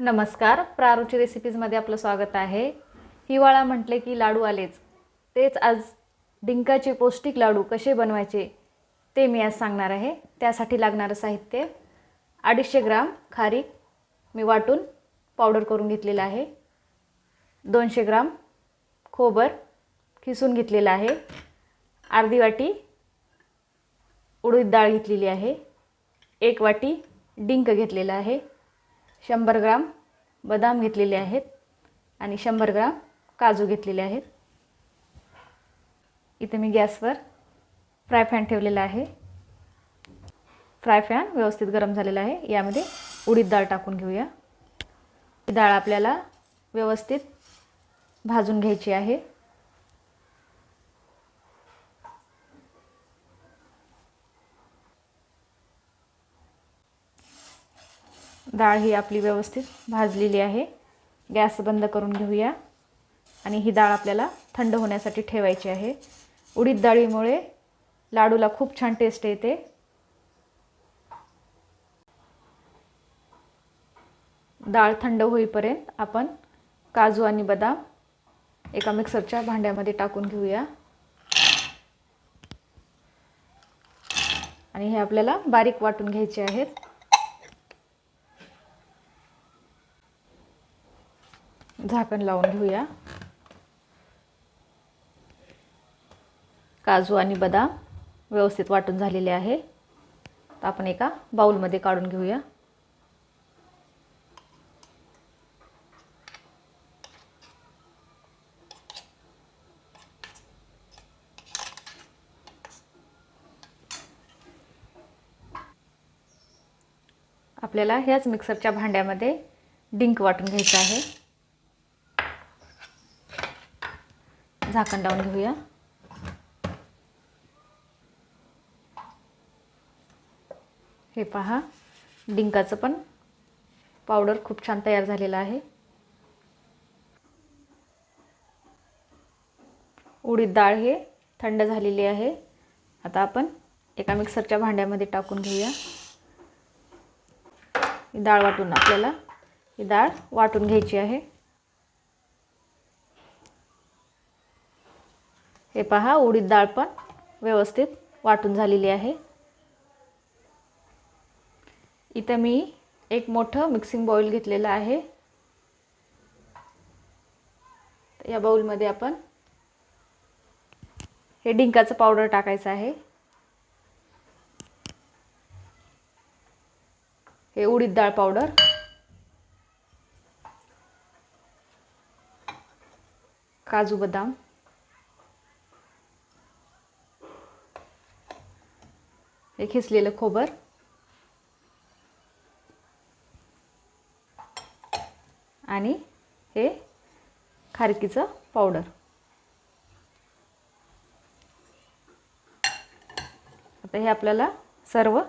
नमस्कार. प्रारूची रेसिपीजमध्ये आपलं स्वागत आहे. हिवाळा म्हटले की लाडू आलेच. तेच आज डिंकाचे पौष्टिक लाडू कसे बनवायचे ते मी आज सांगणार आहे. त्यासाठी लागणारं साहित्य अडीचशे ग्राम खारीक मी वाटून पावडर करून घेतलेलं आहे. दोनशे ग्राम खोबर खिसून घेतलेलं आहे. अर्धी वाटी उडीद डाळ घेतलेली आहे. एक वाटी डिंक घेतलेला आहे. शंभर ग्राम बदाम घेतलेले आहेत आणि शंभर ग्राम काजू घेतलेले आहेत. इथे मी गॅसवर फ्राय पॅन ठेवलेला आहे. फ्राय पॅन व्यवस्थित गरम झालेला आहे. यामध्ये उडीद डाळ टाकून घेऊया. ही डाळ आपल्याला व्यवस्थित भाजून घ्यायची आहे. डाळ ही आपली व्यवस्थित भाजलेली आहे. गॅस बंद करून घेऊया. आणि ही डाळ आपल्याला थंड होण्यासाठी ठेवायची आहे. उडीद डाळीमुळे लाडूला खूप छान टेस्ट येते. डाळ थंड होईपर्यंत आपण काजू आणि बदाम एका मिक्सरच्या भांड्यामध्ये टाकून घेऊया. आणि हे आपल्याला बारीक वाटून घ्यायचे आहेत. झाकण लावून घेऊया. काजू आणि बदाम व्यवस्थित वाटून झालेले आहे. तर आपण एका बाऊलमध्ये काढून घेऊया. आपल्याला ह्याच मिक्सरच्या भांड्यामध्ये डिंक वाटून घ्यायचं आहे. झाकण लावून घेऊया. हे पहा डिंकाचं पण पावडर खूप छान तयार झालेलं आहे. उडीद डाळ हे थंड झालेली आहे. आता आपण एका मिक्सरच्या भांड्यामध्ये टाकून घेऊया. ही डाळ वाटून आपल्याला ही डाळ वाटून घ्यायची आहे. हे पहा उडीद डाळ पण व्यवस्थित वाटून झालेली आहे. इथं मी एक मोठं मिक्सिंग बॉईल घेतलेलं आहे. या बाऊलमध्ये आपण हे डिंकाचं पावडर टाकायचं आहे. हे उडीद डाळ पावडर काजू बदाम. हे खिसलेलं खोबर. आणि हे खारकीचं पावडर. आता हे आपल्याला सर्व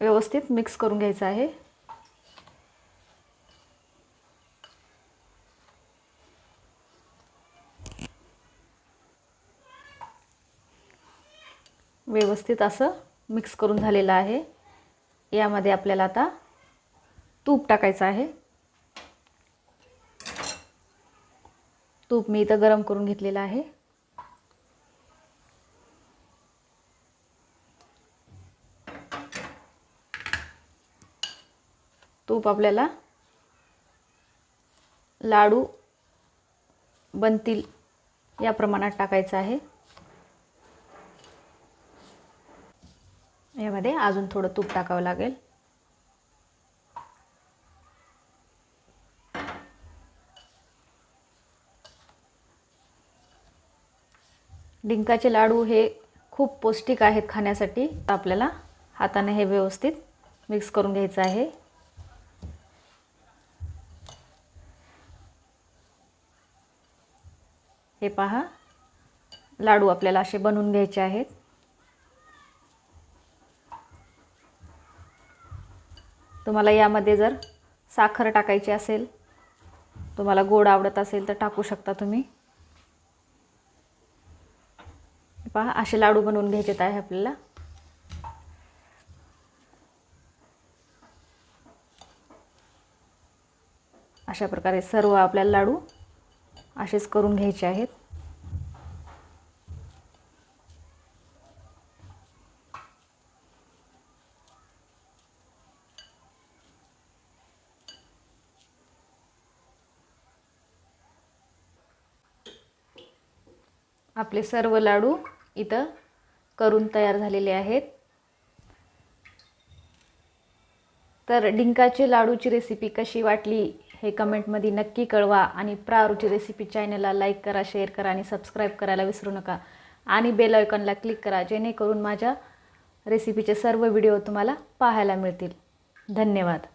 व्यवस्थित मिक्स करून घ्यायचं आहे. व्यवस्थित असं मिक्स करून झालेलं आहे. यामध्ये आपल्याला आता तूप टाकायचं आहे. तूप मी इथं गरम करून घेतलेलं आहे. तूप आपल्याला लाडू बनतील या प्रमाणात टाकायचं आहे. यामध्ये अजून थोडं तूप टाकावं लागेल. डिंकाचे लाडू हे खूप पौष्टिक आहेत खाण्यासाठी. आपल्याला हाताने हे व्यवस्थित मिक्स करून घ्यायचं आहे. हे पहा. लाडू आपल्याला असे बनवून घ्यायचे आहेत. तुम्हाला यामध्ये जर साखर टाकायची असेल तुम्हाला गोड आवडत असेल तर टाकू शकता तुम्ही. पहा असे लाडू बनवून घ्यायचे आहे आपल्याला. अशा प्रकारे सर्व आपल्याला लाडू असेच करून घ्यायचे आहेत. आपले सर्व लाडू इथं करून तयार झालेले आहेत. तर डिंकाचे लाडूची रेसिपी कशी वाटली हे कमेंटमध्ये नक्की कळवा आणि प्रारूची रेसिपी चॅनलला लाईक करा शेअर करा आणि सबस्क्राईब करायला विसरू नका. आणि बेल आयकॉनला क्लिक करा जेणेकरून माझ्या रेसिपीचे सर्व व्हिडिओ तुम्हाला पाहायला मिळतील. धन्यवाद.